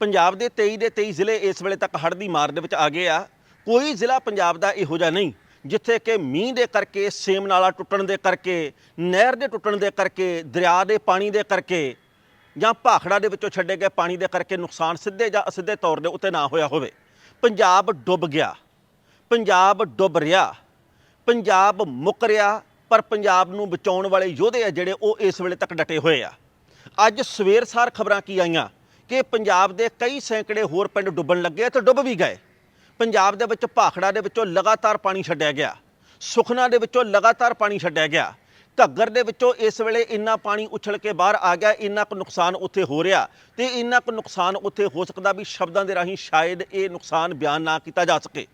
ਪੰਜਾਬ ਦੇ 23 ਦੇ 23 ਜ਼ਿਲ੍ਹੇ ਇਸ ਵੇਲੇ ਤੱਕ ਹੜ੍ਹ ਦੀ ਮਾਰ ਦੇ ਵਿੱਚ ਆ ਗਏ ਆ। ਕੋਈ ਜ਼ਿਲ੍ਹਾ ਪੰਜਾਬ ਦਾ ਇਹੋ ਜਿਹਾ ਨਹੀਂ, ਜਿੱਥੇ ਕਿ ਮੀਂਹ ਦੇ ਕਰਕੇ, ਸੇਮ ਨਾਲਾ ਟੁੱਟਣ ਦੇ ਕਰਕੇ, ਨਹਿਰ ਦੇ ਟੁੱਟਣ ਦੇ ਕਰਕੇ, ਦਰਿਆ ਦੇ ਪਾਣੀ ਦੇ ਕਰਕੇ ਜਾਂ ਭਾਖੜਾ ਦੇ ਵਿੱਚੋਂ ਛੱਡੇ ਗਏ ਪਾਣੀ ਦੇ ਕਰਕੇ ਨੁਕਸਾਨ ਸਿੱਧੇ ਜਾਂ ਅਸਿੱਧੇ ਤੌਰ ਦੇ ਉੱਤੇ ਨਾ ਹੋਇਆ ਹੋਵੇ। ਪੰਜਾਬ ਡੁੱਬ ਗਿਆ। ਪੰਜਾਬ ਡੁੱਬ ਰਿਹਾ। ਪੰਜਾਬ ਮੁੱਕ ਰਿਹਾ, ਪਰ ਪੰਜਾਬ ਨੂੰ ਬਚਾਉਣ ਵਾਲੇ ਯੋਧੇ ਆ ਜਿਹੜੇ ਉਹ ਇਸ ਵੇਲੇ ਤੱਕ ਡਟੇ ਹੋਏ ਆ। ਅੱਜ ਸਵੇਰ ਸਾਰ ਖਬਰਾਂ ਕੀ ਆਈਆਂ? ਕਿ ਪੰਜਾਬ ਦੇ ਕਈ ਸੈਂਕੜੇ ਹੋਰ ਪਿੰਡ ਡੁੱਬਣ ਲੱਗੇ ਤੇ ਡੁੱਬ ਵੀ ਗਏ। ਪੰਜਾਬ ਦੇ ਵਿੱਚ ਭਾਖੜਾ ਦੇ ਵਿੱਚੋਂ ਲਗਾਤਾਰ ਪਾਣੀ ਛੱਡਿਆ ਗਿਆ। ਸੁਖਨਾ ਦੇ ਵਿੱਚੋਂ ਲਗਾਤਾਰ ਪਾਣੀ ਛੱਡਿਆ ਗਿਆ। ਘੱਗਰ ਦੇ ਵਿੱਚੋਂ ਇਸ ਵੇਲੇ ਇੰਨਾ ਪਾਣੀ ਉਛਲ ਕੇ ਬਾਹਰ ਆ ਗਿਆ, ਇੰਨਾ ਕੁ ਨੁਕਸਾਨ ਉੱਥੇ ਹੋ ਰਿਹਾ ਤੇ ਇੰਨਾ ਕੁ ਨੁਕਸਾਨ ਉੱਥੇ ਹੋ ਸਕਦਾ ਵੀ ਸ਼ਬਦਾਂ ਦੇ ਰਾਹੀਂ ਸ਼ਾਇਦ ਇਹ ਨੁਕਸਾਨ ਬਿਆਨ ਨਾ ਕੀਤਾ ਜਾ ਸਕੇ।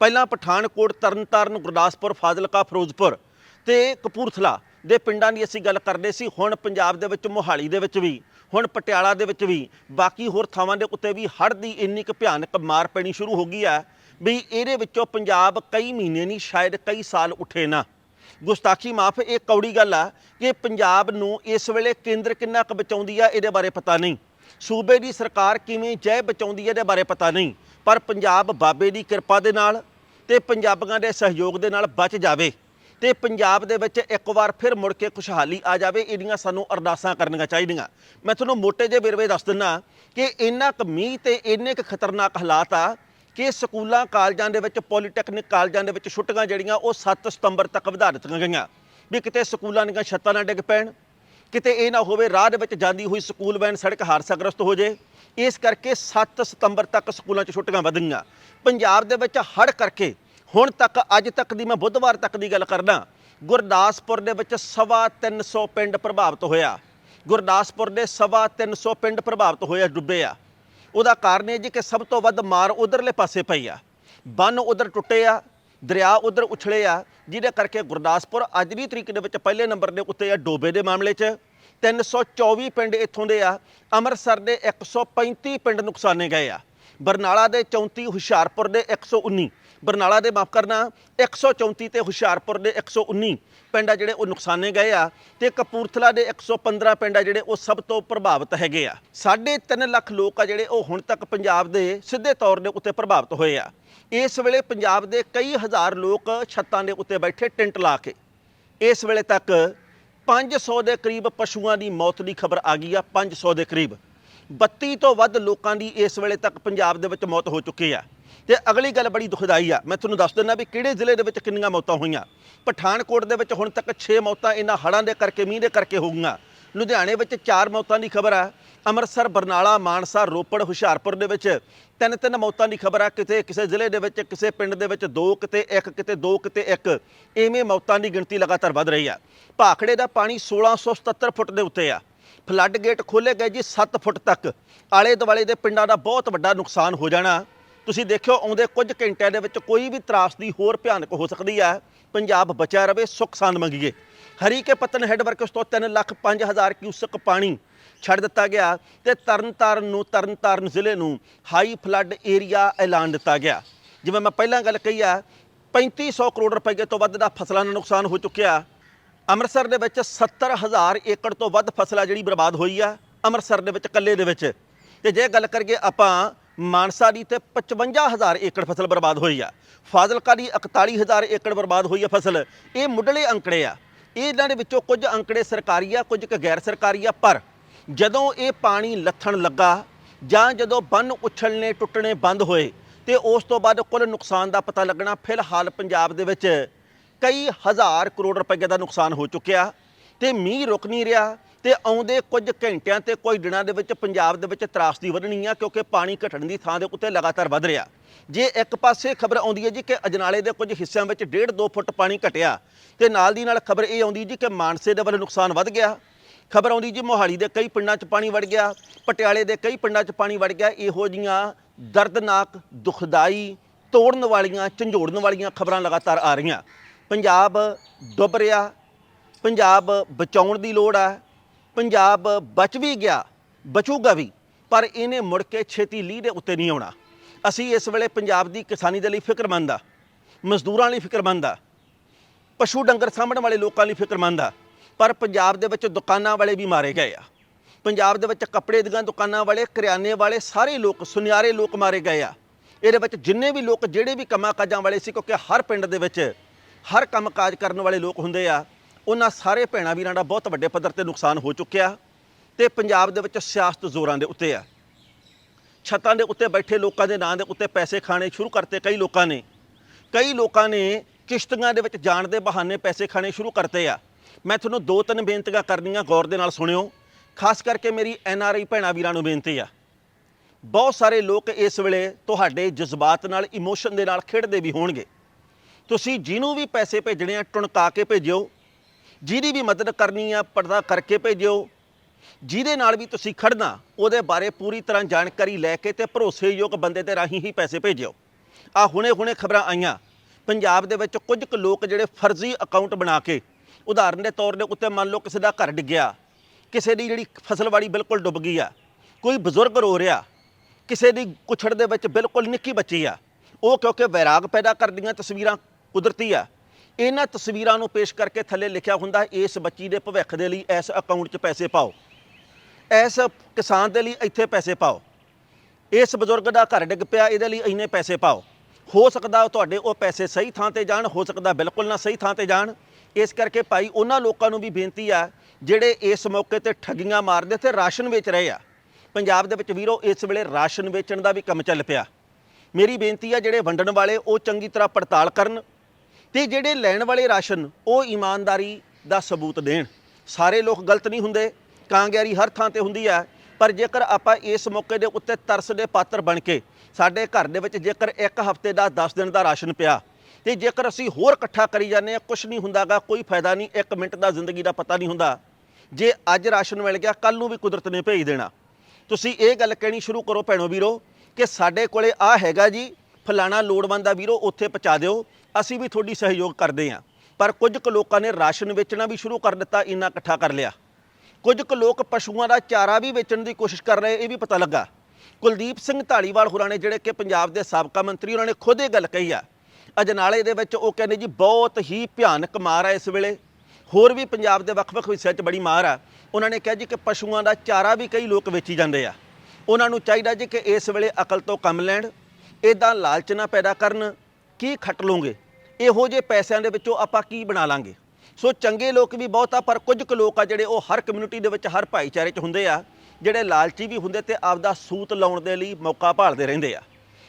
ਪਹਿਲਾਂ ਪਠਾਨਕੋਟ, ਤਰਨਤਾਰਨ, ਗੁਰਦਾਸਪੁਰ, ਫਾਜ਼ਿਲਕਾ, ਫਿਰੋਜ਼ਪੁਰ ਤੇ ਕਪੂਰਥਲਾ ਦੇ ਪਿੰਡਾਂ ਦੀ ਅਸੀਂ ਗੱਲ ਕਰਦੇ ਸੀ, ਹੁਣ ਪੰਜਾਬ ਦੇ ਵਿੱਚ, ਮੋਹਾਲੀ ਦੇ ਵਿੱਚ ਵੀ, ਹੁਣ ਪਟਿਆਲਾ ਦੇ ਵਿੱਚ ਵੀ, ਬਾਕੀ ਹੋਰ ਥਾਵਾਂ ਦੇ ਉੱਤੇ ਵੀ ਹੜ੍ਹ ਦੀ ਇੰਨੀ ਕੁ ਭਿਆਨਕ ਮਾਰ ਪੈਣੀ ਸ਼ੁਰੂ ਹੋ ਗਈ ਹੈ ਵੀ ਇਹਦੇ ਵਿੱਚੋਂ ਪੰਜਾਬ ਕਈ ਮਹੀਨੇ ਨਹੀਂ, ਸ਼ਾਇਦ ਕਈ ਸਾਲ ਉੱਠੇ ਨਾ। ਗੁਸਤਾਖੀ ਮਾਫ, ਇਹ ਕੌੜੀ ਗੱਲ ਆ ਕਿ ਪੰਜਾਬ ਨੂੰ ਇਸ ਵੇਲੇ ਕੇਂਦਰ ਕਿੰਨਾ ਕੁ ਬਚਾਉਂਦੀ ਆ, ਇਹਦੇ ਬਾਰੇ ਪਤਾ ਨਹੀਂ। ਸੂਬੇ ਦੀ ਸਰਕਾਰ ਕਿਵੇਂ ਜੈ ਬਚਾਉਂਦੀ ਹੈ ਇਹਦੇ ਬਾਰੇ ਪਤਾ ਨਹੀਂ। ਪਰ ਪੰਜਾਬ ਬਾਬੇ ਦੀ ਕਿਰਪਾ ਦੇ ਨਾਲ ਤੇ ਪੰਜਾਬੀਆਂ ਦੇ ਸਹਿਯੋਗ ਦੇ ਨਾਲ ਬਚ ਜਾਵੇ। ਤੇ ਪੰਜਾਬ ਦੇ ਵਿੱਚ ਇੱਕ ਵਾਰ ਫਿਰ ਮੁੜ ਕੇ ਖੁਸ਼ਹਾਲੀ ਆ ਜਾਵੇ, ਇਹਦੀਆਂ ਸਾਨੂੰ ਅਰਦਾਸਾਂ ਕਰਨੀਆਂ ਚਾਹੀਦੀਆਂ। ਮੈਂ ਤੁਹਾਨੂੰ ਮੋਟੇ ਜਿਹੇ ਵੇਰਵੇ ਦੱਸ ਦਿੰਨਾ ਕਿ ਇੰਨਾ ਕੁ ਮੀਂਹ ਤੇ ਇੰਨੇ ਕੁ ਖਤਰਨਾਕ ਹਾਲਾਤ ਆ ਕਿ ਸਕੂਲਾਂ, ਕਾਲਜਾਂ ਦੇ ਵਿੱਚ, ਪੋਲੀਟੈਕਨਿਕ ਕਾਲਜਾਂ ਦੇ ਵਿੱਚ ਛੁੱਟੀਆਂ ਜਿਹੜੀਆਂ, ਉਹ 7 ਸਤੰਬਰ ਤੱਕ ਵਧਾ ਦਿੱਤੀਆਂ ਗਈਆਂ। ਵੀ ਕਿਤੇ ਸਕੂਲਾਂ ਦੀਆਂ ਛੱਤਾਂ ਨਾ ਡਿੱਗ ਪੈਣ, ਕਿਤੇ ਇਹ ਨਾ ਹੋਵੇ ਰਾਹ ਦੇ ਵਿੱਚ ਜਾਂਦੀ ਹੋਈ ਸਕੂਲ ਵੈਨ ਸੜਕ ਹਾਦਸਾਗ੍ਰਸਤ ਹੋ ਜੇ, ਇਸ ਕਰਕੇ 7 ਸਤੰਬਰ ਤੱਕ ਸਕੂਲਾਂ 'ਚ ਛੁੱਟੀਆਂ ਵਧੀਆਂ ਪੰਜਾਬ ਦੇ ਵਿੱਚ ਹੜ੍ਹ ਕਰਕੇ ਹੁਣ ਤੱਕ, ਅੱਜ ਤੱਕ ਦੀ ਮੈਂ ਬੁੱਧਵਾਰ ਤੱਕ ਦੀ ਗੱਲ ਕਰਦਾ, ਗੁਰਦਾਸਪੁਰ ਦੇ ਵਿੱਚ ਸਵਾ 300 ਪਿੰਡ ਪ੍ਰਭਾਵਿਤ ਹੋਇਆ। ਗੁਰਦਾਸਪੁਰ ਦੇ ਸਵਾ 300 ਪਿੰਡ ਪ੍ਰਭਾਵਿਤ ਹੋਇਆ ਡੁੱਬੇ ਆ। ਉਹਦਾ ਕਾਰਨ ਇਹ ਜੀ ਕਿ ਸਭ ਤੋਂ ਵੱਧ ਮਾਰ ਉਧਰਲੇ ਪਾਸੇ ਪਈ ਆ। ਬੰਨ ਉਧਰ ਟੁੱਟੇ ਆ, ਦਰਿਆ ਉਧਰ ਉਛਲੇ ਆ, ਜਿਹਦੇ ਕਰਕੇ ਗੁਰਦਾਸਪੁਰ ਅੱਜ ਦੀ ਤਰੀਕ ਦੇ ਵਿੱਚ ਪਹਿਲੇ ਨੰਬਰ ਦੇ ਉੱਤੇ ਆ, ਡੋਬੇ ਦੇ ਮਾਮਲੇ 'ਚ। 324 ਪਿੰਡ ਇੱਥੋਂ ਦੇ ਆ, ਅੰਮ੍ਰਿਤਸਰ ਦੇ 135 ਪਿੰਡ ਨੁਕਸਾਨੇ ਗਏ ਆ। ਬਰਨਾਲਾ ਦੇ 34 ਹੁਸ਼ਿਆਰਪੁਰ ਦੇ 119 ਬਰਨਾਲਾ ਦੇ ਮਾਫ ਕਰਨਾ 134 ਤੇ ਹੁਸ਼ਿਆਰਪੁਰ ਦੇ 119 ਪਿੰਡ ਆ ਜਿਹੜੇ ਉਹ ਨੁਕਸਾਨੇ ਗਏ ਆ ਤੇ ਕਪੂਰਥਲਾ ਦੇ 115 ਪਿੰਡ ਆ ਜਿਹੜੇ ਉਹ ਸਭ ਤੋਂ ਪ੍ਰਭਾਵਿਤ ਹੈਗੇ ਆ। ਸਾਢੇ ਤਿੰਨ ਲੱਖ ਲੋਕ ਆ ਜਿਹੜੇ ਉਹ ਹੁਣ ਤੱਕ ਪੰਜਾਬ ਦੇ ਸਿੱਧੇ ਤੌਰ ਦੇ ਉੱਤੇ ਪ੍ਰਭਾਵਿਤ ਹੋਏ ਆ। ਇਸ ਵੇਲੇ ਪੰਜਾਬ ਦੇ ਕਈ ਹਜ਼ਾਰ ਲੋਕ ਛੱਤਾਂ ਦੇ ਉੱਤੇ ਬੈਠੇ ਟੈਂਟ ਲਾ ਕੇ। ਇਸ ਵੇਲੇ ਤੱਕ 500 ਦੇ ਕਰੀਬ ਪਸ਼ੂਆਂ ਦੀ ਮੌਤ ਦੀ ਖਬਰ ਆ ਗਈ ਆ 500 ਦੇ ਕਰੀਬ। 32 ਤੋਂ ਵੱਧ ਲੋਕਾਂ ਦੀ ਇਸ ਵੇਲੇ ਤੱਕ ਪੰਜਾਬ ਦੇ ਵਿੱਚ ਮੌਤ ਹੋ ਚੁੱਕੀ ਆ। ਤੇ ਅਗਲੀ ਗੱਲ ਬੜੀ ਦੁਖਦਾਈ ਆ। ਮੈਂ ਤੁਹਾਨੂੰ ਦੱਸ ਦਿੰਦਾ ਵੀ ਕਿਹੜੇ ਜ਼ਿਲ੍ਹੇ ਦੇ ਵਿੱਚ ਕਿੰਨੀਆਂ ਮੌਤਾਂ ਹੋਈਆਂ। ਪਠਾਨਕੋਟ ਦੇ ਵਿੱਚ ਹੁਣ ਤੱਕ 6 ਮੌਤਾਂ ਇਹਨਾਂ ਹੜ੍ਹਾਂ ਦੇ ਕਰਕੇ, ਮੀਂਹ ਦੇ ਕਰਕੇ ਹੋ ਗਈਆਂ ਲੁਧਿਆਣੇ ਵਿੱਚ 4 ਮੌਤਾਂ ਦੀ ਖਬਰ ਆ। ਅੰਮ੍ਰਿਤਸਰ, ਬਰਨਾਲਾ, ਮਾਨਸਾ, ਰੋਪੜ, ਹੁਸ਼ਿਆਰਪੁਰ ਦੇ ਵਿੱਚ ਤਿੰਨ ਤਿੰਨ ਮੌਤਾਂ ਦੀ ਖਬਰ ਆ। ਕਿਤੇ ਕਿਸੇ ਜ਼ਿਲ੍ਹੇ ਦੇ ਵਿੱਚ, ਕਿਸੇ ਪਿੰਡ ਦੇ ਵਿੱਚ ਦੋ, ਕਿਤੇ ਇੱਕ, ਕਿਤੇ ਦੋ, ਕਿਤੇ ਇੱਕ। ਐਵੇਂ ਮੌਤਾਂ ਦੀ ਗਿਣਤੀ ਲਗਾਤਾਰ ਵੱਧ ਰਹੀ ਆ। ਭਾਖੜੇ ਦਾ ਪਾਣੀ 1677 ਫੁੱਟ ਦੇ ਉੱਤੇ ਆ। ਫਲੱਡ ਗੇਟ ਖੋਲੇ ਗਏ ਜੀ 7 ਫੁੱਟ ਤੱਕ। ਆਲੇ ਦੁਆਲੇ ਦੇ ਪਿੰਡਾਂ ਦਾ ਬਹੁਤ ਵੱਡਾ ਨੁਕਸਾਨ ਹੋ ਜਾਣਾ। ਤੁਸੀਂ ਦੇਖਿਓ, ਆਉਂਦੇ ਕੁਝ ਘੰਟਿਆਂ ਦੇ ਵਿੱਚ ਕੋਈ ਵੀ ਤਰਾਸਦੀ ਹੋਰ ਭਿਆਨਕ ਹੋ ਸਕਦੀ ਹੈ ਪੰਜਾਬ ਬਚਿਆ ਰਵੇ, ਸੁੱਖ ਸਾਂਦ ਮੰਗੀਏ। ਹਰੀਕੇ ਪਤਨ ਹੈੱਡ ਵਰਕਸ ਤੋਂ 3 ਲੱਖ 5000 ਕਿਊਸਕ ਪਾਣੀ ਛੱਡ ਦਿੱਤਾ ਗਿਆ ਤੇ ਤਰਨਤਾਰਨ ਨੂੰ ਤਰਨਤਾਰਨ ਜ਼ਿਲ੍ਹੇ ਨੂੰ ਹਾਈ ਫਲੱਡ ਏਰੀਆ ਐਲਾਨ ਦਿੱਤਾ ਗਿਆ। ਜਿਵੇਂ ਮੈਂ ਪਹਿਲਾਂ ਗੱਲ ਕਹੀ ਆ 3500 ਕਰੋੜ ਰੁਪਏ ਤੋਂ ਵੱਧ ਦਾ ਫਸਲਾਂ ਦਾ ਨੁਕਸਾਨ ਹੋ ਚੁੱਕਿਆ। ਅੰਮ੍ਰਿਤਸਰ ਦੇ ਵਿੱਚ 70000 ਏਕੜ ਤੋਂ ਵੱਧ ਫਸਲ ਆ ਜਿਹੜੀ ਬਰਬਾਦ ਹੋਈ ਆ, ਅੰਮ੍ਰਿਤਸਰ ਦੇ ਵਿੱਚ ਇਕੱਲੇ ਦੇ ਵਿੱਚ। ਤੇ ਜੇ ਗੱਲ ਕਰੀਏ ਆਪਾਂ ਮਾਨਸਾ ਦੀ ਤੇ 55000 ਏਕੜ ਫਸਲ ਬਰਬਾਦ ਹੋਈ ਆ। ਫਾਜ਼ਿਲਕਾ ਦੀ 41000 ਏਕੜ ਬਰਬਾਦ ਹੋਈ ਆ ਫਸਲ। ਇਹ ਮੁੱਢਲੇ ਅੰਕੜੇ ਆ। ਇਹਨਾਂ ਦੇ ਵਿੱਚੋਂ ਕੁਝ ਅੰਕੜੇ ਸਰਕਾਰੀ ਆ, ਕੁਝ ਕੁ ਗੈਰ ਸਰਕਾਰੀ ਆ, ਪਰ ਜਦੋਂ ਇਹ ਪਾਣੀ ਲੱਥਣ ਲੱਗਾ ਜਾਂ ਜਦੋਂ ਬੰਨ ਉਛਲਣੇ, ਟੁੱਟਣੇ ਬੰਦ ਹੋਏ ਤੇ ਉਸ ਤੋਂ ਬਾਅਦ ਕੁੱਲ ਨੁਕਸਾਨ ਦਾ ਪਤਾ ਲੱਗਣਾ, ਫਿਲਹਾਲ ਪੰਜਾਬ ਦੇ ਵਿੱਚ ਕਈ ਹਜ਼ਾਰ ਕਰੋੜ ਰੁਪਏ ਦਾ ਨੁਕਸਾਨ ਹੋ ਚੁੱਕਿਆ ਤੇ ਮੀਂਹ ਰੁਕ ਨਹੀਂ ਰਿਹਾ। ਤੇ ਆਉਂਦੇ ਕੁਝ ਘੰਟਿਆਂ ਤੇ ਕੁਝ ਦਿਨਾਂ ਦੇ ਵਿੱਚ ਪੰਜਾਬ ਦੇ ਵਿੱਚ ਤਰਾਸਦੀ ਵਧਣੀ ਆ, ਕਿਉਂਕਿ ਪਾਣੀ ਘਟਣ ਦੀ ਥਾਂ ਦੇ ਉੱਤੇ ਲਗਾਤਾਰ ਵਧ ਰਿਹਾ। ਜੇ ਇੱਕ ਪਾਸੇ ਖਬਰ ਆਉਂਦੀ ਹੈ ਜੀ ਕਿ ਅਜਨਾਲੇ ਦੇ ਕੁਝ ਹਿੱਸਿਆਂ ਵਿੱਚ 1.5 2 ਫੁੱਟ ਪਾਣੀ ਘਟਿਆ, ਤੇ ਨਾਲ ਦੀ ਨਾਲ ਖਬਰ ਇਹ ਆਉਂਦੀ ਜੀ ਕਿ ਮਾਨਸੇ ਦੇ ਵੱਲ ਨੁਕਸਾਨ ਵੱਧ ਗਿਆ। ਖਬਰ ਆਉਂਦੀ ਜੀ ਮੋਹਾਲੀ ਦੇ ਕਈ ਪਿੰਡਾਂ 'ਚ ਪਾਣੀ ਵੜ ਗਿਆ, ਪਟਿਆਲੇ ਦੇ ਕਈ ਪਿੰਡਾਂ 'ਚ ਪਾਣੀ ਵੜ ਗਿਆ। ਇਹੋ ਜੀਆਂ ਦਰਦਨਾਕ, ਦੁਖਦਾਈ, ਤੋੜਨ ਵਾਲੀਆਂ, ਝੰਜੋੜਨ ਵਾਲੀਆਂ ਖਬਰਾਂ ਲਗਾਤਾਰ ਆ ਰਹੀਆਂ। ਪੰਜਾਬ ਡੁੱਬ ਰਿਹਾ, ਪੰਜਾਬ ਬਚਾਉਣ ਦੀ ਲੋੜ ਆ ਪੰਜਾਬ ਬਚ ਵੀ ਗਿਆ, ਬਚੂਗਾ ਵੀ, ਪਰ ਇਹਨੇ ਮੁੜ ਕੇ ਛੇਤੀ ਲੀਹ ਦੇ ਉੱਤੇ ਨਹੀਂ ਆਉਣਾ। ਅਸੀਂ ਇਸ ਵੇਲੇ ਪੰਜਾਬ ਦੀ ਕਿਸਾਨੀ ਦੇ ਲਈ ਫਿਕਰਮੰਦ ਆ, ਮਜ਼ਦੂਰਾਂ ਲਈ ਫਿਕਰਮੰਦ ਆ, ਪਸ਼ੂ ਡੰਗਰ ਸਾਂਭਣ ਵਾਲੇ ਲੋਕਾਂ ਲਈ ਫਿਕਰਮੰਦ ਆ, ਪਰ ਪੰਜਾਬ ਦੇ ਵਿੱਚ ਦੁਕਾਨਾਂ ਵਾਲੇ ਵੀ ਮਾਰੇ ਗਏ ਆ। ਪੰਜਾਬ ਦੇ ਵਿੱਚ ਕੱਪੜੇ ਦੀਆਂ ਦੁਕਾਨਾਂ ਵਾਲੇ, ਕਰਿਆਨੇ ਵਾਲੇ ਸਾਰੇ ਲੋਕ, ਸੁਨਿਆਰੇ ਲੋਕ ਮਾਰੇ ਗਏ ਆ। ਇਹਦੇ ਵਿੱਚ ਜਿੰਨੇ ਵੀ ਲੋਕ, ਜਿਹੜੇ ਵੀ ਕੰਮਾਂ ਕਾਜਾਂ ਵਾਲੇ ਸੀ, ਕਿਉਂਕਿ ਹਰ ਪਿੰਡ ਦੇ ਵਿੱਚ ਹਰ ਕੰਮ ਕਾਜ ਕਰਨ ਵਾਲੇ ਲੋਕ ਹੁੰਦੇ ਆ ਉਹਨਾਂ ਸਾਰੇ ਭੈਣਾਂ ਵੀਰਾਂ ਦਾ ਬਹੁਤ ਵੱਡੇ ਪੱਧਰ ਤੇ ਨੁਕਸਾਨ ਹੋ ਚੁੱਕਿਆ ਤੇ ਪੰਜਾਬ ਦੇ ਵਿੱਚ ਸਿਆਸਤ ਜ਼ੋਰਾਂ ਦੇ ਉੱਤੇ ਆ। ਛੱਤਾਂ ਦੇ ਉੱਤੇ ਬੈਠੇ ਲੋਕਾਂ ਦੇ ਨਾਂ ਦੇ ਉੱਤੇ ਪੈਸੇ ਖਾਣੇ ਸ਼ੁਰੂ ਕਰਤੇ ਕਈ ਲੋਕਾਂ ਨੇ। ਕਈ ਲੋਕਾਂ ਨੇ ਕਿਸ਼ਤੀਆਂ ਦੇ ਵਿੱਚ ਜਾਣ ਦੇ ਬਹਾਨੇ ਪੈਸੇ ਖਾਣੇ ਸ਼ੁਰੂ ਕਰਤੇ ਆ। ਮੈਂ ਤੁਹਾਨੂੰ ਦੋ ਤਿੰਨ ਬੇਨਤੀਆਂ ਕਰਨੀਆਂ ਗੌਰ ਦੇ ਨਾਲ ਸੁਣਿਓ। ਖਾਸ ਕਰਕੇ ਮੇਰੀ ਐਨ ਆਰ ਆਈ ਭੈਣਾਂ ਵੀਰਾਂ ਨੂੰ ਬੇਨਤੀ ਆ। ਬਹੁਤ ਸਾਰੇ ਲੋਕ ਇਸ ਵੇਲੇ ਤੁਹਾਡੇ ਜਜ਼ਬਾਤ ਨਾਲ, ਇਮੋਸ਼ਨ ਦੇ ਨਾਲ ਖੇਡਦੇ ਵੀ ਹੋਣਗੇ। ਤੁਸੀਂ ਜਿਹਨੂੰ ਵੀ ਪੈਸੇ ਭੇਜਣੇ ਆ, ਟੁਣਕਾ ਕੇ ਭੇਜਿਓ। ਜਿਹਦੀ ਵੀ ਮਦਦ ਕਰਨੀ ਆ, ਪਰਦਾ ਕਰਕੇ ਭੇਜਿਓ। ਜਿਹਦੇ ਨਾਲ ਵੀ ਤੁਸੀਂ ਖੜਨਾ, ਉਹਦੇ ਬਾਰੇ ਪੂਰੀ ਤਰ੍ਹਾਂ ਜਾਣਕਾਰੀ ਲੈ ਕੇ ਤੇ ਭਰੋਸੇਯੋਗ ਬੰਦੇ ਦੇ ਰਾਹੀਂ ਹੀ ਪੈਸੇ ਭੇਜਿਓ। ਆ ਹੁਣੇ-ਹੁਣੇ ਖਬਰਾਂ ਆਈਆਂ। ਪੰਜਾਬ ਦੇ ਵਿੱਚ ਕੁਝ ਕੁ ਲੋਕ ਜਿਹੜੇ ਫਰਜ਼ੀ ਅਕਾਊਂਟ ਬਣਾ ਕੇ, ਉਦਾਹਰਨ ਦੇ ਤੌਰ ਦੇ ਉੱਤੇ ਮੰਨ ਲਓ ਕਿਸੇ ਦਾ ਘਰ ਡਿੱਗਿਆ ਕਿਸੇ ਦੀ ਜਿਹੜੀ ਫਸਲਵਾੜੀ ਬਿਲਕੁਲ ਡੁੱਬ ਗਈ ਆ, ਕੋਈ ਬਜ਼ੁਰਗ ਰੋ ਰਿਹਾ, ਕਿਸੇ ਦੀ ਕੁਛੜ ਦੇ ਵਿੱਚ ਬਿਲਕੁਲ ਨਿੱਕੀ ਬੱਚੀ ਆ, ਉਹ ਕਿਉਂਕਿ ਵੈਰਾਗ ਪੈਦਾ ਕਰਦੀਆਂ ਤਸਵੀਰਾਂ ਕੁਦਰਤੀ ਆ ਇਹਨਾਂ ਤਸਵੀਰਾਂ ਨੂੰ ਪੇਸ਼ ਕਰਕੇ ਥੱਲੇ ਲਿਖਿਆ ਹੁੰਦਾ ਇਸ ਬੱਚੀ ਦੇ ਭਵਿੱਖ ਦੇ ਲਈ ਇਸ ਅਕਾਊਂਟ 'ਚ ਪੈਸੇ ਪਾਓ। ਇਸ ਕਿਸਾਨ ਦੇ ਲਈ ਇੱਥੇ ਪੈਸੇ ਪਾਓ। ਇਸ ਬਜ਼ੁਰਗ ਦਾ ਘਰ ਡਿੱਗ ਪਿਆ, ਇਹਦੇ ਲਈ ਇੰਨੇ ਪੈਸੇ ਪਾਓ। ਹੋ ਸਕਦਾ ਤੁਹਾਡੇ ਉਹ ਪੈਸੇ ਸਹੀ ਥਾਂ ਤੇ ਜਾਣ, ਹੋ ਸਕਦਾ ਬਿਲਕੁਲ ਨਾ ਸਹੀ ਥਾਂ ਤੇ ਜਾਣ। ਇਸ ਕਰਕੇ ਭਾਈ, ਉਹਨਾਂ ਲੋਕਾਂ ਨੂੰ ਵੀ ਬੇਨਤੀ ਆ, ਜਿਹੜੇ ਇਸ ਮੌਕੇ ਤੇ ਠੱਗੀਆਂ ਮਾਰਦੇ ਤੇ ਰਾਸ਼ਨ ਵੇਚ ਰਹੇ ਆ। ਪੰਜਾਬ ਦੇ ਵਿੱਚ ਵੀਰੋ, ਇਸ ਵੇਲੇ ਰਾਸ਼ਨ ਵੇਚਣ ਦਾ ਵੀ ਕੰਮ ਚੱਲ ਪਿਆ। ਮੇਰੀ ਬੇਨਤੀ ਆ, ਜਿਹੜੇ ਵੰਡਣ ਵਾਲੇ, ਉਹ ਚੰਗੀ ਤਰ੍ਹਾਂ ਪੜਤਾਲ ਕਰਨ ਤੇ ਜਿਹੜੇ ਲੈਣ ਵਾਲੇ ਰਾਸ਼ਨ, ਉਹ ਇਮਾਨਦਾਰੀ ਦਾ ਸਬੂਤ ਦੇਣ। ਸਾਰੇ ਲੋਕ ਗਲਤ ਨਹੀਂ ਹੁੰਦੇ, ਕਾਂਗਿਆਰੀ ਹਰ ਥਾਂ ਤੇ ਹੁੰਦੀ ਹੈ ਪਰ ਜੇਕਰ ਆਪਾਂ ਇਸ ਮੌਕੇ ਦੇ ਉੱਤੇ ਤਰਸ ਦੇ ਪਾਤਰ ਬਣ ਕੇ, ਸਾਡੇ ਘਰ ਦੇ ਵਿੱਚ ਜੇਕਰ ਇੱਕ ਹਫ਼ਤੇ ਦਾ 10 ਦਿਨ ਦਾ ਰਾਸ਼ਨ ਪਿਆ, ਤੇ ਜੇਕਰ ਅਸੀਂ ਹੋਰ ਇਕੱਠਾ ਕਰੀ ਜਾਂਦੇ ਆ ਕੁਝ ਨਹੀਂ ਹੁੰਦਾਗਾ ਕੋਈ ਫਾਇਦਾ ਨਹੀਂ 1 ਮਿੰਟ ਦਾ ਜ਼ਿੰਦਗੀ ਦਾ ਪਤਾ ਨਹੀਂ ਹੁੰਦਾ। ਜੇ ਅੱਜ ਰਾਸ਼ਨ ਮਿਲ ਗਿਆ ਕੱਲ ਨੂੰ ਵੀ ਕੁਦਰਤ ਨੇ ਭੇਜ ਦੇਣਾ। ਤੁਸੀਂ ਇਹ ਗੱਲ ਕਹਿਣੀ ਸ਼ੁਰੂ ਕਰੋ ਭੈਣੋ ਵੀਰੋ, ਕਿ ਸਾਡੇ ਕੋਲੇ ਆ ਹੈਗਾ ਜੀ, ਫਲਾਣਾ ਲੋੜਵੰਦ ਆ ਵੀਰੋ, ਉੱਥੇ ਪਹੁੰਚਾ ਦਿਓ ਅਸੀਂ ਵੀ ਤੁਹਾਡੀ ਸਹਿਯੋਗ ਕਰਦੇ ਹਾਂ। ਪਰ ਕੁਝ ਕੁ ਲੋਕਾਂ ਨੇ ਰਾਸ਼ਨ ਵੇਚਣਾ ਵੀ ਸ਼ੁਰੂ ਕਰ ਦਿੱਤਾ, ਇੰਨਾ ਇਕੱਠਾ ਕਰ ਲਿਆ। ਕੁਝ ਕੁ ਲੋਕ ਪਸ਼ੂਆਂ ਦਾ ਚਾਰਾ ਵੀ ਵੇਚਣ ਦੀ ਕੋਸ਼ਿਸ਼ ਕਰ ਰਹੇ, ਇਹ ਵੀ ਪਤਾ ਲੱਗਾ। ਕੁਲਦੀਪ ਸਿੰਘ ਢਾਲੀਵਾਲ ਹੋਰਾਂ ਨੇ ਜਿਹੜੇ ਕਿ ਪੰਜਾਬ ਦੇ ਸਾਬਕਾ ਮੰਤਰੀ, ਉਹਨਾਂ ਨੇ ਖੁਦ ਇਹ ਗੱਲ ਕਹੀ ਆ। ਅਜਨਾਲੇ ਦੇ ਵਿੱਚ ਉਹ ਕਹਿੰਦੇ ਜੀ, ਬਹੁਤ ਹੀ ਭਿਆਨਕ ਮਾਰ ਆ ਇਸ ਵੇਲੇ। ਹੋਰ ਵੀ ਪੰਜਾਬ ਦੇ ਵੱਖ-ਵੱਖ ਹਿੱਸਿਆਂ 'ਚ ਬੜੀ ਮਾਰ ਆ। ਉਹਨਾਂ ਨੇ ਕਿਹਾ ਜੀ ਕਿ ਪਸ਼ੂਆਂ ਦਾ ਚਾਰਾ ਵੀ ਕਈ ਲੋਕ ਵੇਚੀ ਜਾਂਦੇ ਆ। ਉਹਨਾਂ ਨੂੰ ਚਾਹੀਦਾ ਜੀ ਕਿ ਇਸ ਵੇਲੇ ਅਕਲ ਤੋਂ ਕੰਮ ਲੈਣ ਇਦਾਂ ਲਾਲਚ ਨਾ ਪੈਦਾ ਕਰਨ ਕੀ ਖੱਟ ਲਓਗੇ ਇਹੋ ਜਿਹੇ ਪੈਸਿਆਂ ਦੇ ਵਿੱਚੋਂ ਆਪਾਂ ਕੀ ਬਣਾ ਲਾਂਗੇ? ਸੋ ਚੰਗੇ ਲੋਕ ਵੀ ਬਹੁਤ ਆ, ਪਰ ਕੁਝ ਕੁ ਲੋਕ ਆ ਜਿਹੜੇ ਉਹ ਹਰ ਕਮਿਊਨਿਟੀ ਦੇ ਵਿੱਚ, ਹਰ ਭਾਈਚਾਰੇ 'ਚ ਹੁੰਦੇ ਆ, ਜਿਹੜੇ ਲਾਲਚੀ ਵੀ ਹੁੰਦੇ ਤੇ ਆਪਦਾ ਸੂਤ ਲਾਉਣ ਦੇ ਲਈ ਮੌਕਾ ਭਾਲਦੇ ਰਹਿੰਦੇ ਆ।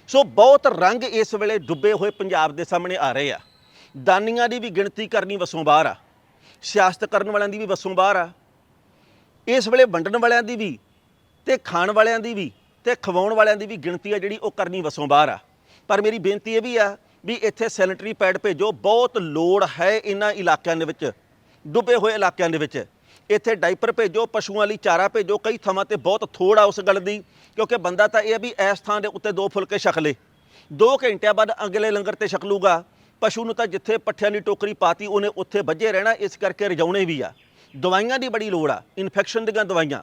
ਸੋ ਬਹੁਤ ਰੰਗ ਇਸ ਵੇਲੇ ਡੁੱਬੇ ਹੋਏ ਪੰਜਾਬ ਦੇ ਸਾਹਮਣੇ ਆ ਰਹੇ ਆ। ਦਾਨੀਆਂ ਦੀ ਵੀ ਗਿਣਤੀ ਕਰਨੀ ਵਸੋਂ ਬਾਹਰ ਆ। ਸਿਆਸਤ ਕਰਨ ਵਾਲਿਆਂ ਦੀ ਵੀ ਵਸੋਂ ਬਾਹਰ ਆ। ਇਸ ਵੇਲੇ ਵੰਡਣ ਵਾਲਿਆਂ ਦੀ ਵੀ ਤੇ ਖਾਣ ਵਾਲਿਆਂ ਦੀ ਵੀ ਤੇ ਖਵਾਉਣ ਵਾਲਿਆਂ ਦੀ ਵੀ ਗਿਣਤੀ ਆ ਜਿਹੜੀ ਉਹ ਕਰਨੀ ਵਸੋਂ ਬਾਹਰ ਆ। ਪਰ ਮੇਰੀ ਬੇਨਤੀ ਇਹ ਵੀ ਆ ਵੀ ਇੱਥੇ ਸੈਨੀਟਰੀ ਪੈਡ ਭੇਜੋ, ਬਹੁਤ ਲੋੜ ਹੈ ਇਹਨਾਂ ਇਲਾਕਿਆਂ ਦੇ ਵਿੱਚ, ਡੁੱਬੇ ਹੋਏ ਇਲਾਕਿਆਂ ਦੇ ਵਿੱਚ। ਇੱਥੇ ਡਾਈਪਰ ਭੇਜੋ, ਪਸ਼ੂਆਂ ਲਈ ਚਾਰਾ ਭੇਜੋ, ਕਈ ਥਾਵਾਂ ਤੇ ਬਹੁਤ ਥੋੜ ਆ ਉਸ ਗੱਲ ਦੀ, ਕਿਉਂਕਿ ਬੰਦਾ ਤਾਂ ਇਹ ਆ ਵੀ ਇਸ ਥਾਂ ਦੇ ਉੱਤੇ ਦੋ ਫੁਲਕੇ ਛਕ ਲੇ। 2 ਘੰਟਿਆਂ ਬਾਅਦ ਅਗਲੇ ਲੰਗਰ ਤੇ ਛਕ ਲੂਗਾ। ਪਸ਼ੂ ਨੂੰ ਤਾਂ ਜਿੱਥੇ ਪੱਠਿਆਂ ਦੀ ਟੋਕਰੀ ਪਾਤੀ, ਉਹਨੇ ਉੱਥੇ ਵੱਜੇ ਰਹਿਣਾ, ਇਸ ਕਰਕੇ ਰਜਾਉਣੇ ਵੀ ਆ। ਦਵਾਈਆਂ ਦੀ ਬੜੀ ਲੋੜ ਆ, ਇਨਫੈਕਸ਼ਨ ਦੀਆਂ ਦਵਾਈਆਂ।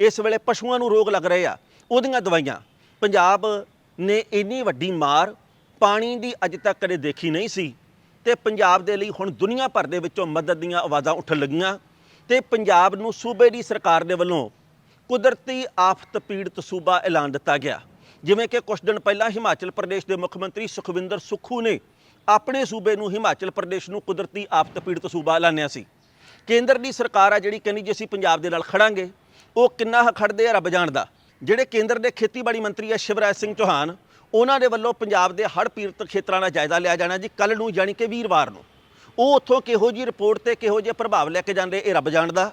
ਇਸ ਵੇਲੇ ਪਸ਼ੂਆਂ ਨੂੰ ਰੋਗ ਲੱਗ ਰਹੇ ਆ, ਉਹਦੀਆਂ ਦਵਾਈਆਂ। ਪੰਜਾਬ ਨੇ ਇੰਨੀ ਵੱਡੀ ਮਾਰ ਪਾਣੀ ਦੀ ਅੱਜ ਤੱਕ ਕਦੇ ਦੇਖੀ ਨਹੀਂ ਸੀ। ਤੇ ਪੰਜਾਬ ਦੇ ਲਈ ਹੁਣ ਦੁਨੀਆ ਭਰ ਦੇ ਵਿੱਚੋਂ ਮਦਦ ਦੀਆਂ ਆਵਾਜ਼ਾਂ ਉੱਠਣ ਲੱਗੀਆਂ। ਤੇ ਪੰਜਾਬ ਨੂੰ ਸੂਬੇ ਦੀ ਸਰਕਾਰ ਦੇ ਵੱਲੋਂ ਕੁਦਰਤੀ ਆਫਤ ਪੀੜਤ ਸੂਬਾ ਐਲਾਨ ਦਿੱਤਾ ਗਿਆ। ਜਿਵੇਂ ਕਿ ਕੁਝ ਦਿਨ ਪਹਿਲਾਂ ਹਿਮਾਚਲ ਪ੍ਰਦੇਸ਼ ਦੇ ਮੁੱਖ ਮੰਤਰੀ ਸੁਖਵਿੰਦਰ ਸੁੱਖੂ ਨੇ ਆਪਣੇ ਸੂਬੇ ਨੂੰ ਹਿਮਾਚਲ ਪ੍ਰਦੇਸ਼ ਨੂੰ ਕੁਦਰਤੀ ਆਫਤ ਪੀੜਤ ਸੂਬਾ ਐਲਾਨਿਆ ਸੀ। ਕੇਂਦਰ ਦੀ ਸਰਕਾਰ ਆ ਜਿਹੜੀ ਕਹਿੰਦੀ ਜੇ ਅਸੀਂ ਪੰਜਾਬ ਦੇ ਨਾਲ ਖੜਾਂਗੇ, ਉਹ ਕਿੰਨਾ ਹ ਖੜਦੇ ਆ ਰੱਬ ਜਾਣਦਾ। ਜਿਹੜੇ ਕੇਂਦਰ ਦੇ ਖੇਤੀਬਾੜੀ ਮੰਤਰੀ ਆ ਸ਼ਿਵਰਾਜ ਸਿੰਘ ਚੌਹਾਨ ਉਹਨਾਂ ਦੇ ਵੱਲੋਂ ਪੰਜਾਬ ਦੇ ਹੜ੍ਹ ਪੀੜਤ ਖੇਤਰਾਂ ਦਾ ਜਾਇਜ਼ਾ ਲਿਆ ਜਾਣਾ ਜੀ ਕੱਲ ਨੂੰ ਯਾਨੀ ਕਿ ਵੀਰਵਾਰ ਨੂੰ। ਉਹ ਉੱਥੋਂ ਕਿਹੋ ਜੀ ਰਿਪੋਰਟ ਤੇ ਕਿਹੋ ਜਿਹੇ ਪ੍ਰਭਾਵ ਲੈ ਕੇ ਜਾਂਦੇ, ਇਹ ਰੱਬ ਜਾਣਦਾ।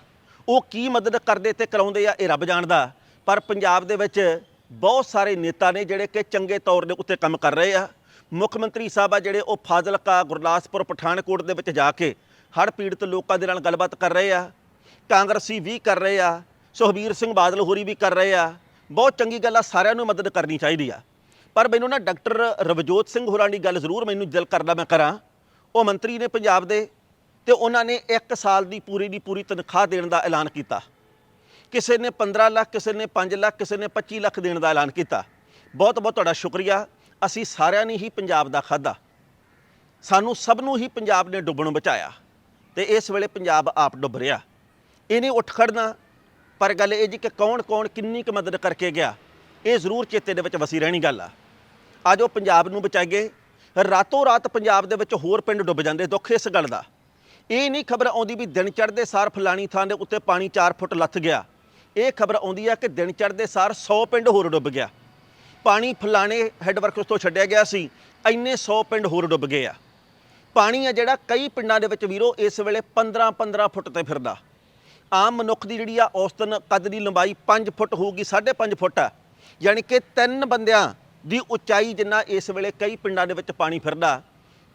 ਉਹ ਕੀ ਮਦਦ ਕਰਦੇ ਤੇ ਕਰਾਉਂਦੇ ਆ, ਇਹ ਰੱਬ ਜਾਣਦਾ। ਪਰ ਪੰਜਾਬ ਦੇ ਵਿੱਚ ਬਹੁਤ ਸਾਰੇ ਨੇਤਾ ਨੇ ਜਿਹੜੇ ਕਿ ਚੰਗੇ ਤੌਰ ਦੇ ਉੱਤੇ ਕੰਮ ਕਰ ਰਹੇ ਆ। ਮੁੱਖ ਮੰਤਰੀ ਸਾਹਿਬ ਆ ਜਿਹੜੇ, ਉਹ ਫਾਜ਼ਿਲਕਾ, ਗੁਰਦਾਸਪੁਰ, ਪਠਾਨਕੋਟ ਦੇ ਵਿੱਚ ਜਾ ਕੇ ਹੜ੍ਹ ਪੀੜਤ ਲੋਕਾਂ ਦੇ ਨਾਲ ਗੱਲਬਾਤ ਕਰ ਰਹੇ ਆ। ਕਾਂਗਰਸੀ ਵੀ ਕਰ ਰਹੇ ਆ, ਸੁਖਬੀਰ ਸਿੰਘ ਬਾਦਲ ਹੋਰੀ ਵੀ ਕਰ ਰਹੇ ਆ। ਬਹੁਤ ਚੰਗੀ ਗੱਲ ਆ, ਸਾਰਿਆਂ ਨੂੰ ਮਦਦ ਕਰਨੀ ਚਾਹੀਦੀ ਆ। ਪਰ ਮੈਨੂੰ ਨਾ ਡਾਕਟਰ ਰਵਜੋਤ ਸਿੰਘ ਹੋਰਾਂ ਦੀ ਗੱਲ ਜ਼ਰੂਰ ਮੈਨੂੰ ਦਿਲ ਕਰਦਾ ਮੈਂ ਕਰਾਂ। ਉਹ ਮੰਤਰੀ ਨੇ ਪੰਜਾਬ ਦੇ ਤੇ ਉਹਨਾਂ ਨੇ 1 ਸਾਲ ਦੀ ਪੂਰੀ ਦੀ ਪੂਰੀ ਤਨਖਾਹ ਦੇਣ ਦਾ ਐਲਾਨ ਕੀਤਾ। ਕਿਸੇ ਨੇ 15 ਲੱਖ, ਕਿਸੇ ਨੇ 5 ਲੱਖ, ਕਿਸੇ ਨੇ 25 ਲੱਖ ਦੇਣ ਦਾ ਐਲਾਨ ਕੀਤਾ। ਬਹੁਤ ਬਹੁਤ ਤੁਹਾਡਾ ਸ਼ੁਕਰੀਆ। ਅਸੀਂ ਸਾਰਿਆਂ ਨੇ ਹੀ ਪੰਜਾਬ ਦਾ ਖਾਦਾ ਸਾਨੂੰ ਸਭ ਨੂੰ ਹੀ ਪੰਜਾਬ ਨੇ ਡੁੱਬਣੋਂ ਬਚਾਇਆ ਤੇ ਇਸ ਵੇਲੇ ਪੰਜਾਬ ਆਪ ਡੁੱਬ ਰਿਹਾ। ਇਹਨੇ ਉੱਠ ਖੜਨਾ ਪਰ ਗੱਲ ਇਹ ਜੀ ਕਿ ਕੌਣ ਕੌਣ ਕਿੰਨੀ ਕੁ ਮਦਦ ਕਰਕੇ ਗਿਆ, ਇਹ ਜ਼ਰੂਰ ਚੇਤੇ ਦੇ ਵਿੱਚ ਵਸੀ ਰਹਿਣੀ ਗੱਲ ਆ। ਅੱਜ ਉਹ ਪੰਜਾਬ ਨੂੰ ਬਚਾਈਏ। ਰਾਤੋਂ ਰਾਤ ਪੰਜਾਬ ਦੇ ਵਿੱਚ ਹੋਰ ਪਿੰਡ ਡੁੱਬ ਜਾਂਦੇ, ਦੁੱਖ ਇਸ ਗੱਲ ਦਾ। ਇਹ ਨਹੀਂ ਖਬਰ ਆਉਂਦੀ ਵੀ ਦਿਨ ਚੜ੍ਹਦੇ ਸਾਰ ਫਲਾਣੀ ਥਾਂ ਦੇ ਉੱਤੇ ਪਾਣੀ 4 ਫੁੱਟ ਲੱਥ ਗਿਆ। ਇਹ ਖਬਰ ਆਉਂਦੀ ਆ ਕਿ ਦਿਨ ਚੜ੍ਹਦੇ ਸਾਰ 100 ਪਿੰਡ ਹੋਰ ਡੁੱਬ ਗਿਆ। ਪਾਣੀ ਫਲਾਣੇ ਹੈੱਡਵਰਕਸ ਤੋਂ ਛੱਡਿਆ ਗਿਆ ਸੀ, ਇੰਨੇ 100 ਪਿੰਡ ਹੋਰ ਡੁੱਬ ਗਏ ਆ। ਪਾਣੀ ਆ ਜਿਹੜਾ ਕਈ ਪਿੰਡਾਂ ਦੇ ਵਿੱਚ ਵੀਰੋ, ਇਸ ਵੇਲੇ 15 15 ਫੁੱਟ ਤੇ ਫਿਰਦਾ। ਆਮ ਮਨੁੱਖ ਦੀ ਜਿਹੜੀ ਆ ਔਸਤਨ, ਕੱਦ ਦੀ ਲੰਬਾਈ 5 ਫੁੱਟ ਹੋਊਗੀ 5.5 ਫੁੱਟ ਆ। ਯਾਨੀ ਕਿ ਤਿੰਨ ਬੰਦਿਆਂ ਦੀ ਉਚਾਈ ਜਿੰਨਾ ਇਸ ਵੇਲੇ ਕਈ ਪਿੰਡਾਂ ਦੇ ਵਿੱਚ ਪਾਣੀ ਫਿਰਦਾ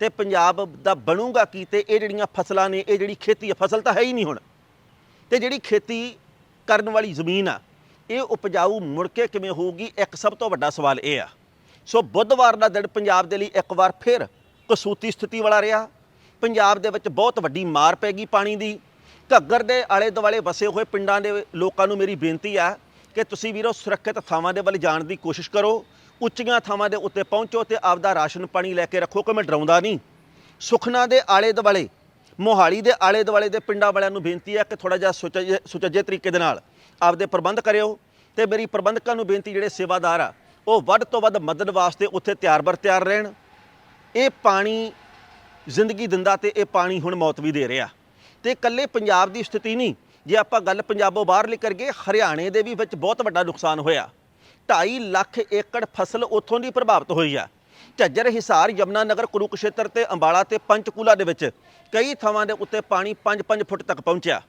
ਤੇ ਪੰਜਾਬ ਦਾ ਬਣੂਗਾ ਕੀ ਤੇ ਇਹ ਜਿਹੜੀਆਂ ਫਸਲਾਂ ਨੇ, ਇਹ ਜਿਹੜੀ ਖੇਤੀ ਹੈ, ਫਸਲ ਤਾਂ ਹੈ ਹੀ ਨਹੀਂ ਹੁਣ। ਤੇ ਜਿਹੜੀ ਖੇਤੀ ਕਰਨ ਵਾਲੀ ਜ਼ਮੀਨ ਆ, ਇਹ ਉਪਜਾਊ ਮੁੜ ਕੇ ਕਿਵੇਂ ਹੋਊਗੀ, ਇੱਕ ਸਭ ਤੋਂ ਵੱਡਾ ਸਵਾਲ ਇਹ ਆ। ਸੋ ਬੁੱਧਵਾਰ ਦਾ ਦਿਨ ਪੰਜਾਬ ਦੇ ਲਈ ਇੱਕ ਵਾਰ ਫਿਰ ਕਸੂਤੀ ਸਥਿਤੀ ਵਾਲਾ ਰਿਹਾ। ਪੰਜਾਬ ਦੇ ਵਿੱਚ ਬਹੁਤ ਵੱਡੀ ਮਾਰ ਪੈ ਗਈ ਪਾਣੀ ਦੀ। ਘੱਗਰ ਦੇ ਆਲੇ ਦੁਆਲੇ ਵਸੇ ਹੋਏ ਪਿੰਡਾਂ ਦੇ ਲੋਕਾਂ ਨੂੰ ਮੇਰੀ ਬੇਨਤੀ ਆ ਕਿ ਤੁਸੀਂ ਵੀਰੋ ਸੁਰੱਖਿਅਤ ਥਾਵਾਂ ਦੇ ਵੱਲ ਜਾਣ ਦੀ ਕੋਸ਼ਿਸ਼ ਕਰੋ। ਉੱਚੀਆਂ ਥਾਵਾਂ ਦੇ ਉੱਤੇ ਪਹੁੰਚੋ ਤੇ ਆਪਦਾ ਰਾਸ਼ਨ ਪਾਣੀ ਲੈ ਕੇ ਰੱਖੋ ਕਿ ਮੈਂ ਡਰਾਉਂਦਾ ਨਹੀਂ। ਸੁਖਨਾ ਦੇ ਆਲੇ ਦੁਆਲੇ, ਮੋਹਾਲੀ ਦੇ ਆਲੇ ਦੁਆਲੇ ਦੇ ਪਿੰਡਾਂ ਵਾਲਿਆਂ ਨੂੰ ਬੇਨਤੀ ਹੈ ਕਿ ਥੋੜਾ ਜਿਹਾ ਸੁਚੱਜੇ ਸੁਚੱਜੇ ਤਰੀਕੇ ਦੇ ਨਾਲ ਆਪਦੇ ਪ੍ਰਬੰਧ ਕਰਿਓ ਤੇ ਮੇਰੀ ਪ੍ਰਬੰਧਕਾਂ ਨੂੰ ਬੇਨਤੀ ਜਿਹੜੇ ਸੇਵਾਦਾਰ ਆ, ਉਹ ਵੱਧ ਤੋਂ ਵੱਧ ਮਦਦ ਵਾਸਤੇ ਉੱਥੇ ਤਿਆਰ ਬਰ ਤਿਆਰ ਰਹਿਣ। ਇਹ ਪਾਣੀ ਜ਼ਿੰਦਗੀ ਦਿੰਦਾ ਤੇ ਇਹ ਪਾਣੀ ਹੁਣ ਮੌਤ ਵੀ ਦੇ ਰਿਹਾ। ਤੇ ਇਕੱਲੇ ਪੰਜਾਬ ਦੀ ਸਥਿਤੀ ਨਹੀਂ, ਜੇ ਆਪਾਂ ਗੱਲ ਪੰਜਾਬੋਂ ਬਾਹਰਲੀ ਕਰੀਏ, ਹਰਿਆਣੇ ਦੇ ਵੀ ਵਿੱਚ ਬਹੁਤ ਵੱਡਾ ਨੁਕਸਾਨ ਹੋਇਆ। 2.5 ਲੱਖ ਏਕੜ ਫਸਲ ਉੱਥੋਂ ਦੀ ਪ੍ਰਭਾਵਿਤ ਹੋਈ ਆ। ਝੱਜਰ, ਹਿਸਾਰ, ਯਮਨਾ ਨਗਰ, ਕੁਰੂਕਸ਼ੇਤਰ ਤੇ ਅੰਬਾਲਾ ਤੇ ਪੰਚਕੂਲਾ ਦੇ ਵਿੱਚ ਕਈ ਥਾਵਾਂ ਦੇ ਉੱਤੇ ਪਾਣੀ 5-5 ਫੁੱਟ ਤੱਕ ਪਹੁੰਚਿਆ।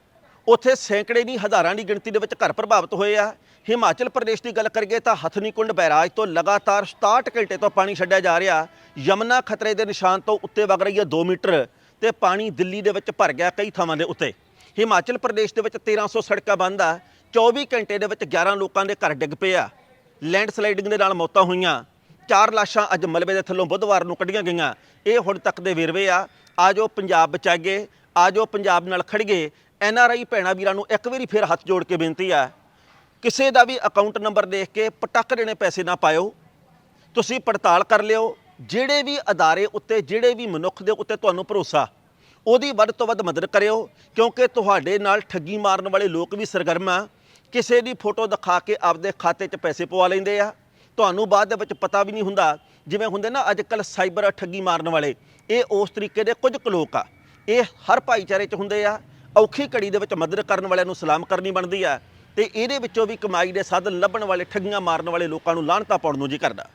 ਉੱਥੇ ਸੈਂਕੜੇ ਨਹੀਂ ਹਜ਼ਾਰਾਂ ਦੀ ਗਿਣਤੀ ਦੇ ਵਿੱਚ ਘਰ ਪ੍ਰਭਾਵਿਤ ਹੋਏ ਆ। ਹਿਮਾਚਲ ਪ੍ਰਦੇਸ਼ ਦੀ ਗੱਲ ਕਰੀਏ ਤਾਂ ਹਥਨੀਕੁੰਡ ਬੈਰਾਜ ਤੋਂ ਲਗਾਤਾਰ 67 ਘੰਟੇ ਤੋਂ ਪਾਣੀ ਛੱਡਿਆ ਜਾ ਰਿਹਾ। ਯਮਨਾ ਖਤਰੇ ਦੇ ਨਿਸ਼ਾਨ ਤੋਂ ਉੱਤੇ ਵਗ ਰਹੀ ਹੈ 2 ਮੀਟਰ ਤੇ ਪਾਣੀ ਦਿੱਲੀ ਦੇ ਵਿੱਚ ਭਰ ਗਿਆ ਕਈ ਥਾਵਾਂ ਦੇ ਉੱਤੇ। ਹਿਮਾਚਲ ਪ੍ਰਦੇਸ਼ ਦੇ ਵਿੱਚ 1300 ਸੜਕਾਂ ਬੰਦ ਆ। 24 ਘੰਟੇ ਦੇ ਵਿੱਚ 11 ਲੋਕਾਂ ਦੇ ਘਰ ਡਿੱਗ ਪਏ ਆ। ਲੈਂਡ ਸਲਾਈਡਿੰਗ ਦੇ ਨਾਲ ਮੌਤਾਂ ਹੋਈਆਂ। ਚਾਰ ਲਾਸ਼ਾਂ ਅੱਜ ਮਲਬੇ ਦੇ ਥੱਲੋਂ ਬੁੱਧਵਾਰ ਨੂੰ ਕੱਢੀਆਂ ਗਈਆਂ। ਇਹ ਹੁਣ ਤੱਕ ਦੇ ਵੇਰਵੇ ਆ। ਆਜੋ ਪੰਜਾਬ ਬਚਾਈਏ ਆਜੋ ਪੰਜਾਬ ਨਾਲ ਖੜੀਏ ਐਨ ਆਰ ਆਈ ਭੈਣਾਂ ਵੀਰਾਂ ਨੂੰ ਇੱਕ ਵਾਰੀ ਫਿਰ ਹੱਥ ਜੋੜ ਕੇ ਬੇਨਤੀ ਆ। ਕਿਸੇ ਦਾ ਵੀ ਅਕਾਊਂਟ ਨੰਬਰ ਦੇਖ ਕੇ ਪਟੱਕ ਦੇਣੇ ਪੈਸੇ ਨਾ ਪਾਇਓ। ਤੁਸੀਂ ਪੜਤਾਲ ਕਰ ਲਿਓ। ਜਿਹੜੇ ਵੀ ਅਦਾਰੇ ਉੱਤੇ, ਜਿਹੜੇ ਵੀ ਮਨੁੱਖ ਦੇ ਉੱਤੇ ਤੁਹਾਨੂੰ ਭਰੋਸਾ, ਉਹਦੀ ਵੱਧ ਤੋਂ ਵੱਧ ਮਦਦ ਕਰਿਓ। ਕਿਉਂਕਿ ਤੁਹਾਡੇ ਨਾਲ ਠੱਗੀ ਮਾਰਨ ਵਾਲੇ ਲੋਕ ਵੀ ਸਰਗਰਮ ਆ। ਕਿਸੇ ਦੀ ਫੋਟੋ ਦਿਖਾ ਕੇ ਆਪਦੇ ਖਾਤੇ 'ਚ ਪੈਸੇ ਪਵਾ ਲੈਂਦੇ ਆ। ਤੁਹਾਨੂੰ ਬਾਅਦ ਦੇ ਵਿੱਚ ਪਤਾ ਵੀ ਨਹੀਂ ਹੁੰਦਾ, ਜਿਵੇਂ ਹੁੰਦੇ ਨਾ ਅੱਜ ਕੱਲ ਸਾਈਬਰ ਠੱਗੀ ਮਾਰਨ ਵਾਲੇ, ਇਹ ਉਸ ਤਰੀਕੇ ਦੇ ਕੁਝ ਕੁ ਲੋਕ ਆ। ਇਹ ਹਰ ਭਾਈਚਾਰੇ 'ਚ ਹੁੰਦੇ ਆ, ਔਖੀ ਘੜੀ ਦੇ ਵਿੱਚ ਮਦਦ ਕਰਨ ਵਾਲਿਆਂ ਨੂੰ ਸਲਾਮ ਕਰਨੀ ਬਣਦੀ ਆ ਤੇ ਇਹਦੇ ਵਿੱਚੋਂ ਵੀ ਕਮਾਈ ਦੇ ਸਾਧਨ ਲੱਭਣ ਵਾਲੇ, ਠੱਗੀਆਂ ਮਾਰਨ ਵਾਲੇ ਲੋਕਾਂ ਨੂੰ ਲਾਹਨਤਾ ਪਾਉਣ ਨੂੰ ਜੀ ਕਰਦਾ।